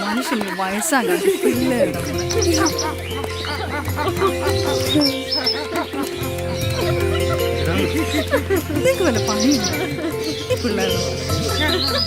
മനുഷ്യന് വയസ്സാണ് ഇതൊക്കെ വല്ല പണിയില്ല ഈ പിള്ളേർ ഇവിടെ.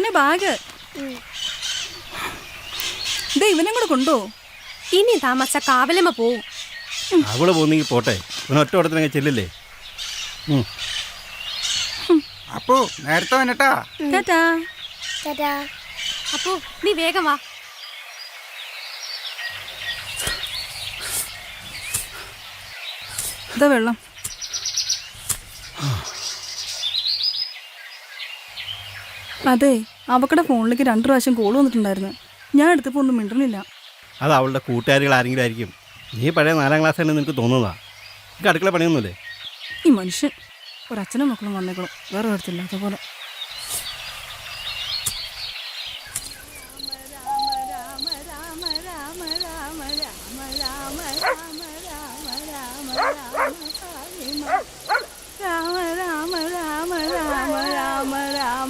മോനെ ബാഗ്. ദേ ഇവനെ കൂടെ കൊണ്ടോ ഇനി താമസ കാവലമ്മ പോവും. അവൾ പോന്നെങ്കിൽ പോട്ടെ. ഒറ്റ ഓടത്തിനങ്ങ് ചെല്ലില്ലേ. അപ്പോ നേരത്തെ വന്നിട്ടാ? ടാറ്റാ. അപ്പോ നീ വേഗം വാ. ഇതാ വെള്ളം. അതെ അവക്കടെ ഫോണിലേക്ക് രണ്ടു പ്രാവശ്യം കോൾ വന്നിട്ടുണ്ടായിരുന്നു. ഞാൻ എടുത്തപ്പോൾ ഒന്നും മിണ്ടണില്ല. അത് അവളുടെ കൂട്ടുകാരികൾ ആരെങ്കിലും ആയിരിക്കും. നീ പഴയ നാലാം ക്ലാസ് തന്നെ നിനക്ക് തോന്നുന്നതാ? നിനക്ക് അടുക്കള പണിയൊന്നുമില്ലേ? ഈ മനുഷ്യൻ ഒരച്ഛനും മക്കളും വന്നേക്കണം. വേറെ വരത്തില്ല അതുപോലെ രാമ രാമ രാമ രാമ രാമ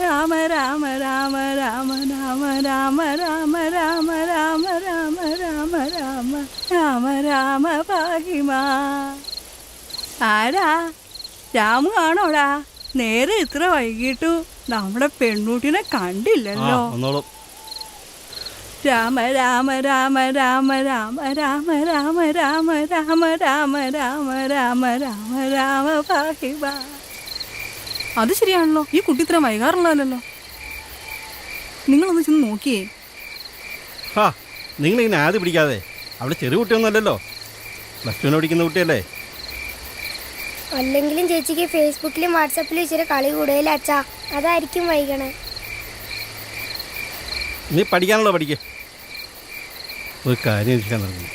രാമ രാമ രാമ രാമ രാമ രാമ രാമ രാമ രാമ രാമ രാമ രാമ രാമ രാമ പാഹിമാ ആരാ രാമു ആണോടാ നേരെ ഇത്ര വൈകിട്ടു നമ്മുടെ പെൺകുട്ടിനെ കണ്ടില്ലല്ലോ രാമ രാമ രാമ രാമ രാമ രാമ രാമ രാമ രാമ രാമ രാമ രാമ രാമ രാമ പാഹിബ അത് ശരിയാണല്ലോ. ഈ കുട്ടി ഇത്ര വൈകാറുള്ളതല്ലോ നിങ്ങളൊന്ന് ചെന്ന് നോക്കിയേ. ഹാ നിങ്ങളിങ്ങനെ ആദ്യം പിടിക്കാതെ. അവിടെ ചെറിയ കുട്ടിയൊന്നുമല്ലല്ലോ പ്ലസ് ടുവിന് പഠിക്കുന്ന കുട്ടിയല്ലേ? അല്ലെങ്കിലും ചേച്ചിക്ക് ഫേസ്ബുക്കിലും വാട്സപ്പിലും ഇച്ചിരി കളി കൂടുതൽ അച്ഛാ. അതായിരിക്കും വൈകണേ. നീ പഠിക്കാനുള്ള പഠിക്കേ. ഒരു കാര്യം അന്വേഷിക്കാൻ തുടങ്ങി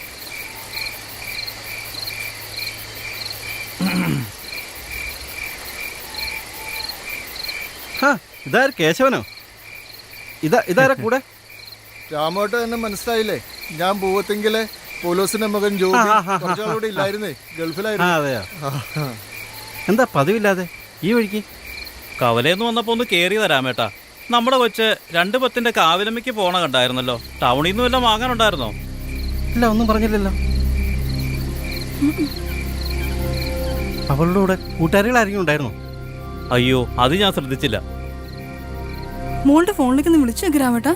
ഹാ ഇതാര് കേശവനോ? ഇതാ ഇതാരാ കൂടെ? രാമോട്ട് തന്നെ മനസ്സിലായില്ലേ? ഞാൻ പൂവത്തെങ്കിലെ പോലീസിന്റെ മകൻ ജോബി. കുറച്ചാളൂടെ ഇല്ലായിരുന്നേ? ഗൾഫിലായിരുന്നു. എന്താ പതിവില്ലാതെ? ഈ വഴിക്ക്? കവലേന്ന് വന്നപ്പോ ഒന്ന് കേറി തരാമേട്ടാ നമ്മുടെ കൊച്ച് രണ്ട് പത്തിന്റെ കാവിലമ്മയ്ക്ക് പോണ കണ്ടായിരുന്നല്ലോ. ടൗണിൽ നിന്ന് വല്ലതും വാങ്ങാനുണ്ടായിരുന്നോ? ഇല്ല ഒന്നും പറഞ്ഞില്ലല്ലോ. അവളുടെ കൂടെ കൂട്ടുകാരികളായിരിക്കും ഉണ്ടായിരുന്നോ? അയ്യോ അത് ഞാൻ ശ്രദ്ധിച്ചില്ല. മോളുടെ ഫോണിലേക്ക് ഒന്ന് വിളിച്ചു വെക്കരാമേട്ടാ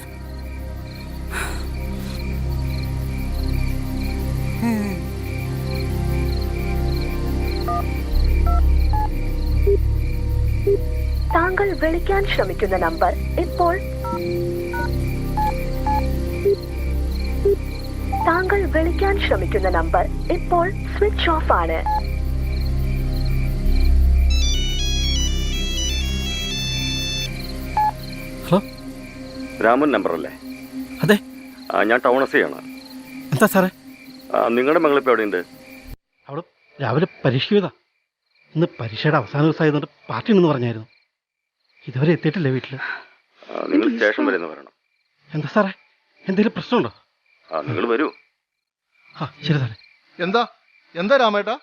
താങ്കൾ വിളിക്കാൻ ശ്രമിക്കുന്ന നമ്പർ ഇപ്പോൾ താങ്കൾ വിളിക്കാൻ ശ്രമിക്കുന്ന നമ്പർ ഇപ്പോൾ സ്വിച്ച് ഓഫ് ആണ്. രാമൻ നമ്പർ അല്ലേ അതെ. ആ, ഞാൻ ടൗൺ എസ് ആണ്. എന്താ സാറേ? നിങ്ങളുടെ മകളിപ്പോൾ എവിടെയുണ്ട്? അവൾ രാവിലെ പരീക്ഷ ചെയ്താ ഇന്ന് പരീക്ഷയുടെ അവസാന ദിവസമായതുകൊണ്ട് പാർട്ടി ഉണ്ടെന്ന് പറഞ്ഞായിരുന്നു. ഇതുവരെ എത്തിയിട്ടില്ല വീട്ടിൽ ആ, നിങ്ങൾ സ്റ്റേഷൻ വരെ ഒന്ന് വരണം. എന്താ സാറേ? എന്തെങ്കിലും പ്രശ്നമുണ്ടോ? ആ നിങ്ങൾ വരൂ. ആ ശരി സാറേ. എന്താ? എന്താ രാമേട്ടാ?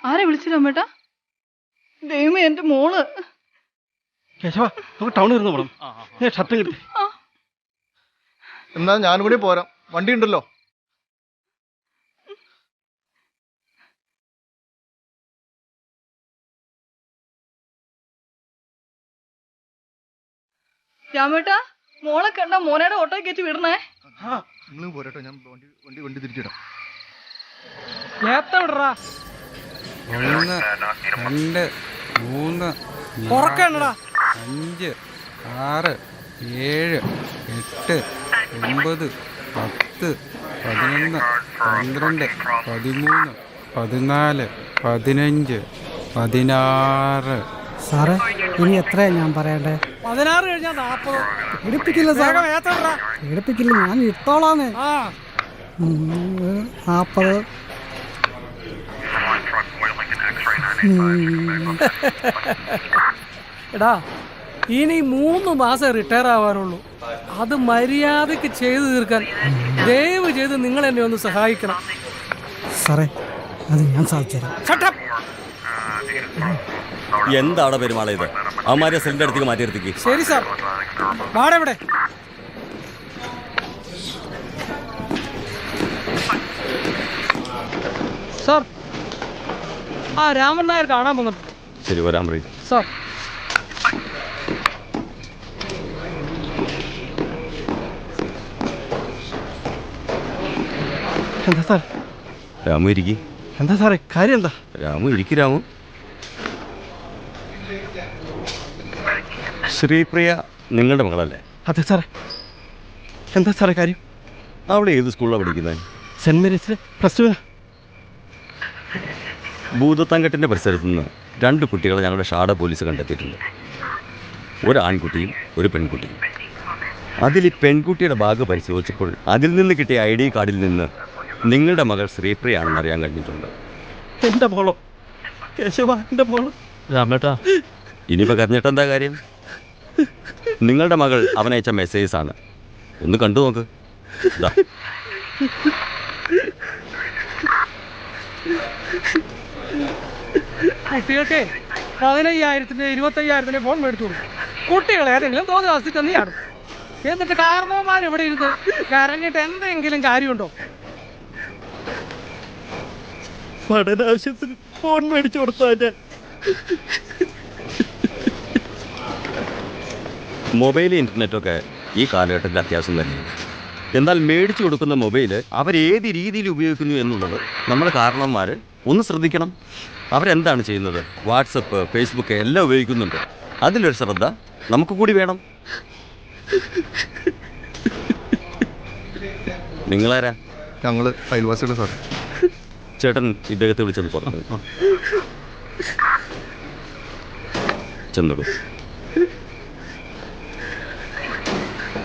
ആരെ വിളിച്ചു രാമേട്ടാ? ദൈവമേ എന്റെ മോൾ. കേശവ നമുക്ക് ടൗണിൽ ഇരുന്ന് പോകണം ഞാൻ ഷർട്ട് കിട്ടി എന്നാ ഞാനും കൂടി പോരാം. വണ്ടി ഉണ്ടല്ലോ. രാമേട്ടാ മോളെ കണ്ട മോനയുടെ ഓട്ടോ കയറ്റി വിടണേ. നിങ്ങൾ പോരട്ടോ. ഞാൻ വണ്ടി വണ്ടി വണ്ടി തിരിച്ചിടാം. ഒന്ന് രണ്ട് മൂന്ന്. നാല്, അഞ്ച് ആറ് ഏഴ് എട്ട് ഒമ്പത് പത്ത് പതിനൊന്ന് പന്ത്രണ്ട് പതിമൂന്ന് പതിനാല് പതിനഞ്ച് പതിനാറ്. സാറേ ഇനി എത്രയാ ഞാൻ പറയണ്ടേ? പതിനാറ് കഴിഞ്ഞാൽ നാൽപ്പത് എടുപ്പിക്കില്ല സാറേ. എടുപ്പിക്കില്ല ഞാൻ ഇട്ടോളാന്ന്. നാൽപ്പത് എടാ ഇനി മൂന്ന് മാസം റിട്ടയർ ആവാനുള്ളൂ. അത് മര്യാദയ്ക്ക് ചെയ്തു തീർക്കാൻ ദയവ് ചെയ്ത് നിങ്ങൾ എന്നെ ഒന്ന് സഹായിക്കണം. സാറേ അത് ഞാൻ സാധിച്ചുതരാം എന്താണ് പെരുമാളെ ഇത്? അവന്മാരെ സെല്ലിന്റെ അടുത്തേക്ക് മാറ്റി നിർത്തിക്ക്. ശരി സാർ വാടെവിടെ? സാർ ആ രാമൻ നായർ കാണാൻ വന്നിട്ടുണ്ട് ശരി വരാം സാർ എന്താ രാമു ഇരിക്കി. എന്താ സാറേ? കാര്യം എന്താ? രാമു ഇരിക്കി രാമു. ശ്രീപ്രിയ നിങ്ങളുടെ മകളല്ലേ? അതെ സാറേ. എന്താ സാറേ കാര്യം? അവിടെ ഏത് സ്കൂളിലാണ് പഠിക്കുന്നത് സെന്റ് മേരീസിലെ പ്ലസ് ടു ഭൂതത്താങ്കെട്ടിന്റെ പരിസരത്ത് നിന്ന് രണ്ട് കുട്ടികളെ ഞങ്ങളുടെ ഷാഡ പോലീസ് കണ്ടെത്തിയിട്ടുണ്ട്. ഒരു ആൺകുട്ടിയും ഒരു പെൺകുട്ടിയും. അതിൽ ഈ പെൺകുട്ടിയുടെ ബാഗ് പരിശോധിച്ചപ്പോൾ അതിൽ നിന്ന് കിട്ടിയ ഐ ഡി കാർഡിൽ നിന്ന് നിങ്ങളുടെ മകൾ ശ്രീപ്രിയാണെന്ന് അറിയാൻ കഴിഞ്ഞിട്ടുണ്ട്. എന്റെ മോളോ? കേശവ എന്റെ മോളോ? രാമേട്ടാ. ഇനിയിപ്പോൾ കരഞ്ഞിട്ട് എന്താ കാര്യം? നിങ്ങളുടെ മകൾ അവനയച്ച മെസ്സേജസ് ആണ്. ഒന്ന് കണ്ടു നോക്ക്. ദാ. കുട്ടികൾക്ക് പതിനയ്യായിരത്തിന് ഇരുപത്തയ്യായിരത്തിന് ഫോൺ മേടിച്ചു കൊടുക്കും. കുട്ടികൾ ഏതെങ്കിലും തോന്നി വസ്തു തന്നെയാണ് എന്നിട്ട് കാരണവന്മാർ ഇവിടെ ഇരുന്ന് കരഞ്ഞിട്ട് എന്തെങ്കിലും കാര്യമുണ്ടോ? പഠനാവശ്യത്തിന് ഫോൺ മേടിച്ചു കൊടുത്താ ഞാൻ. മൊബൈൽ ഇന്റർനെറ്റൊക്കെ ഈ കാലഘട്ടത്തിൽ അത്യാവശ്യം തന്നെയാണ്. എന്നാൽ മേടിച്ചു കൊടുക്കുന്ന മൊബൈൽ അവരേത് രീതിയിൽ ഉപയോഗിക്കുന്നു എന്നുള്ളത് നമ്മുടെ കാരണവന്മാർ ഒന്ന് ശ്രദ്ധിക്കണം. അവരെന്താണ് ചെയ്യുന്നത്? വാട്സപ്പ് ഫേസ്ബുക്ക് എല്ലാം ഉപയോഗിക്കുന്നുണ്ട്. അതിലൊരു ശ്രദ്ധ നമുക്ക് കൂടി വേണം. നിങ്ങളാരാ? ഞങ്ങൾ അയൽവാസിയുടെ സാർ ചേട്ടൻ ഇദ്ദേഹത്തെ വിളിച്ചത് പറഞ്ഞു ചെന്നോളൂ.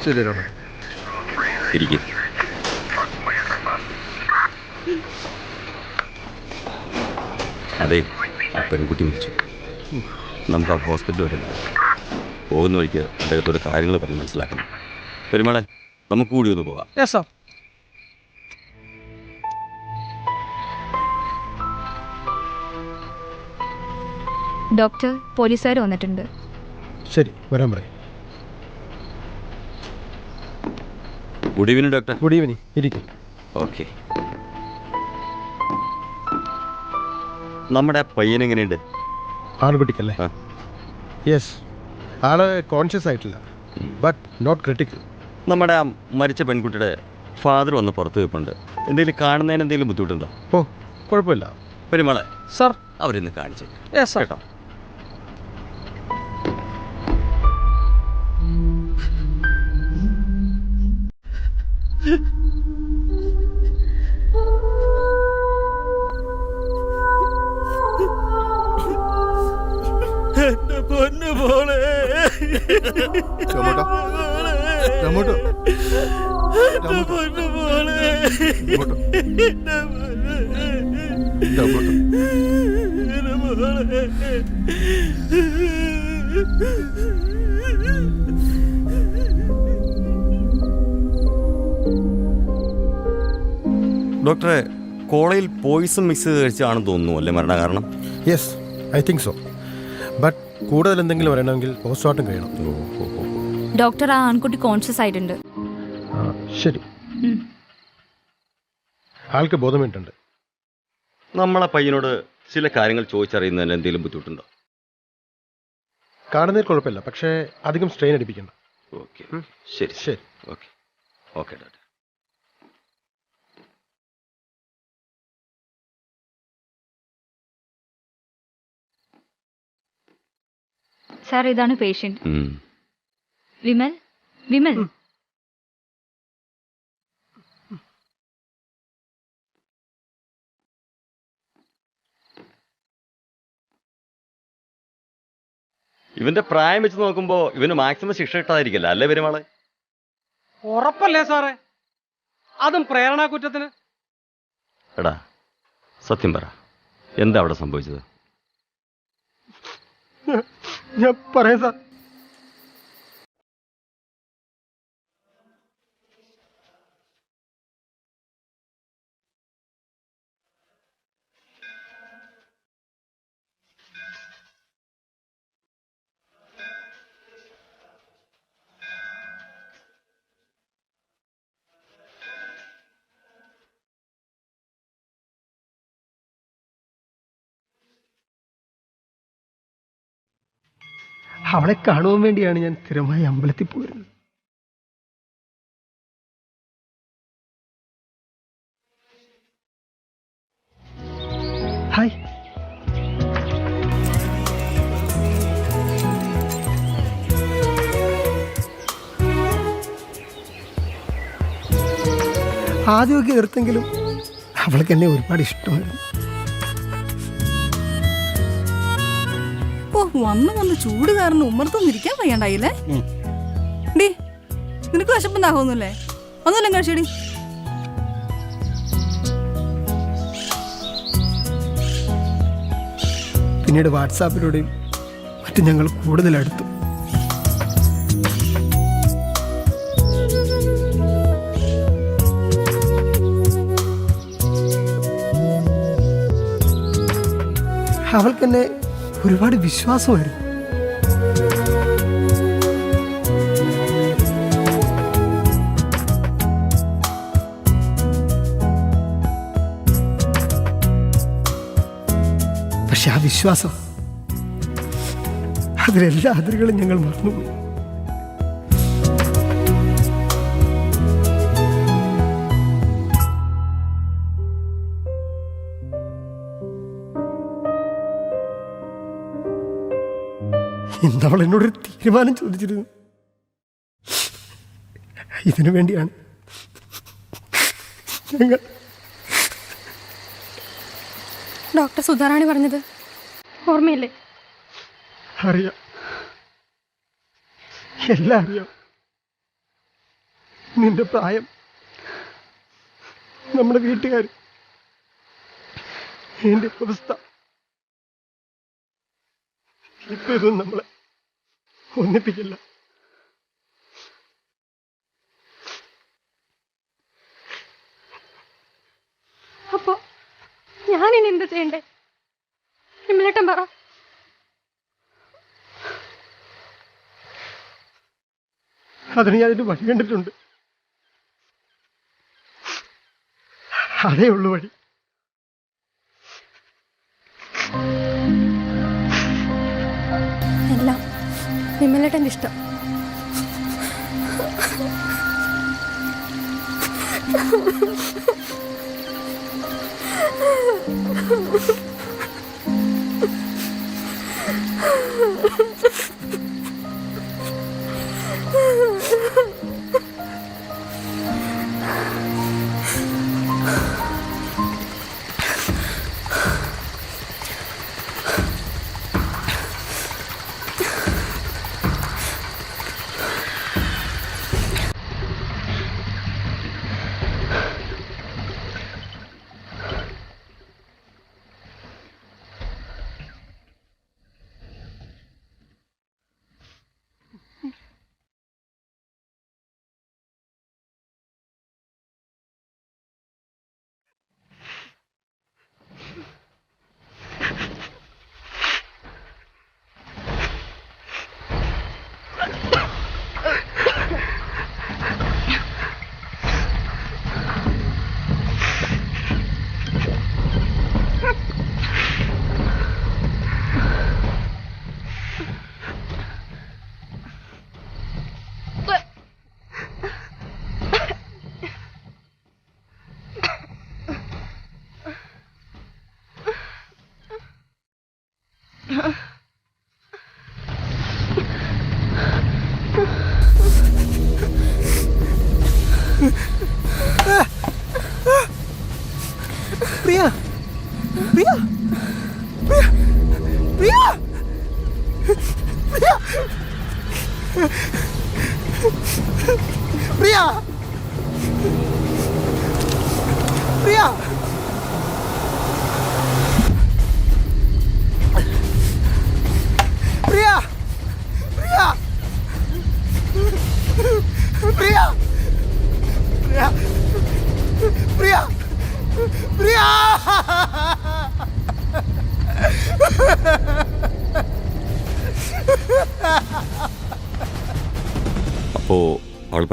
ശരി ഇരിക്കും. അതെ ആ പെൺകുട്ടി വിളിച്ചു നമുക്ക് ആ ഹോസ്പിറ്റൽ വരെ പോകാം. പോകുന്ന വഴിക്ക് അദ്ദേഹത്തോട് കാര്യങ്ങൾ പറഞ്ഞ് മനസ്സിലാക്കണം. പെരുമാളൻ നമുക്ക് കൂടി ഒന്ന് പോകാം. ഡോക്ടർ പോലീസുകാർ വന്നിട്ടുണ്ട്. ശരി വരാൻ പറയും. Good evening doctor good evening ഇരിക്കും. ഓക്കെ നമ്മുടെ പയ്യൻ എങ്ങനെയുണ്ട്? ആൺകുട്ടിക്കല്ലേ ആ. യെസ് ആൾ കോൺഷ്യസ് ആയിട്ടില്ല. ബട്ട് നോട്ട് ക്രിട്ടിക്കൽ നമ്മുടെ ആ മരിച്ച പെൺകുട്ടിയുടെ ഫാദർ വന്ന് പുറത്ത് വെപ്പുണ്ട് എന്തെങ്കിലും കാണുന്നതിന് എന്തെങ്കിലും ബുദ്ധിമുട്ടുണ്ടോ? ഓ കുഴപ്പമില്ല. പെരുമാളെ സാർ അവരിന്ന് കാണിച്ചു യെസ് സാർ കേട്ടോ? എന്റെ ടൊമാറ്റോ ഡോക്ടറെ കോളയിൽ പോയിസൺ മിക്സ് ചെയ്ത് കഴിച്ചാണെന്ന് തോന്നുന്നു അല്ലേ മരണകാരണം? Yes I think so but കൂടുതൽ എന്തെങ്കിലും വരണമെങ്കിൽ പോസ്റ്റ്മോർട്ടം കഴിയണം. ഡോക്ടർ ആ ആൺകുട്ടി കോൺഷ്യസ് ആയിട്ടുണ്ട്. ആ, ശരി. ആൾക്ക് ബോധം വീണിട്ടുണ്ട് നമ്മളെ പയ്യനോട് ചില കാര്യങ്ങൾ ചോദിച്ചറിയുന്നതിന് എന്തെങ്കിലും ബുദ്ധിമുട്ടുണ്ടോ? കാണുന്നതിൽ കുഴപ്പമില്ല പക്ഷേ അധികം സ്ട്രെയിൻ അടിപ്പിക്കണ്ട. ഓക്കെ. ശരി. ശരി. ഓക്കെ. ഓക്കെ ഡോക്ടർ സാർ ഇതാണ് പേഷ്യന്റ് വിമൽ വിമൽ. ഇവന്റെ പ്രായം വെച്ച് നോക്കുമ്പോ ഇവന് മാക്സിമം ശിക്ഷ കിട്ടാതിരിക്കില്ല? അല്ലേ പെരുമാളെ? ഉറപ്പല്ലേ സാറേ? അതും പ്രേരണാ കുറ്റത്തിന്? എടാ സത്യം പറ. എന്താ അവിടെ സംഭവിച്ചത്? ഞാൻ പറയാം അവളെ കാണുവാൻ വേണ്ടിയാണ് ഞാൻ സ്ഥിരമായി അമ്പലത്തിൽ പോയിരുന്നത് ആദ്യമൊക്കെ എതിർത്തെങ്കിലും അവൾക്ക് എന്നെ ഒരുപാട് ഇഷ്ടമായിരുന്നു. വന്ന് വന്ന് ചൂട് കാരണം ഉമ്മർത്തൊന്നും ഇരിക്കാൻ വയ്യണ്ടായില്ലേ? ഡി നിനക്ക് വിശപ്പുണ്ടാകുന്നില്ലേ ഒന്നുമില്ല കഴിച്ചടി പിന്നീട് വാട്സാപ്പിലൂടെയും മറ്റും ഞങ്ങൾ കൂടുതൽ അടുത്തു അവൾക്കെന്നെ ഒരുപാട് വിശ്വാസമായിരുന്നു. പക്ഷെ ആ വിശ്വാസം അതിലെല്ലാ അതിരുകളും ഞങ്ങൾ മറന്നുപോയി. ഇന്ന് അവൾ എന്നോടൊരു തീരുമാനം ചോദിച്ചിരുന്നു. ഇതിനു വേണ്ടിയാണ് ഞങ്ങൾ ഡോക്ടർ സുധാറാണി പറഞ്ഞത്. ഓർമ്മയില്ലേ? അറിയാം. എല്ലാം അറിയാം. നിന്റെ പ്രായം നമ്മുടെ വീട്ടുകാർ എന്റെ അവസ്ഥ. ഇപ്പൊ ഇതൊന്നും നമ്മളെ ഒന്നിപ്പിക്കില്ല. അപ്പോ ഞാൻ ഇനി എന്ത് ചെയ്യണ്ടേ? വിമലേട്ടൻ പറ. അതിന് ഞാൻ വഴി കണ്ടിട്ടുണ്ട്. അതേ ഉള്ളു വഴി. വിമലേട്ടന്റെ ഇഷ്ടം Ha ha ha.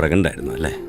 നാടകം അല്ലേ?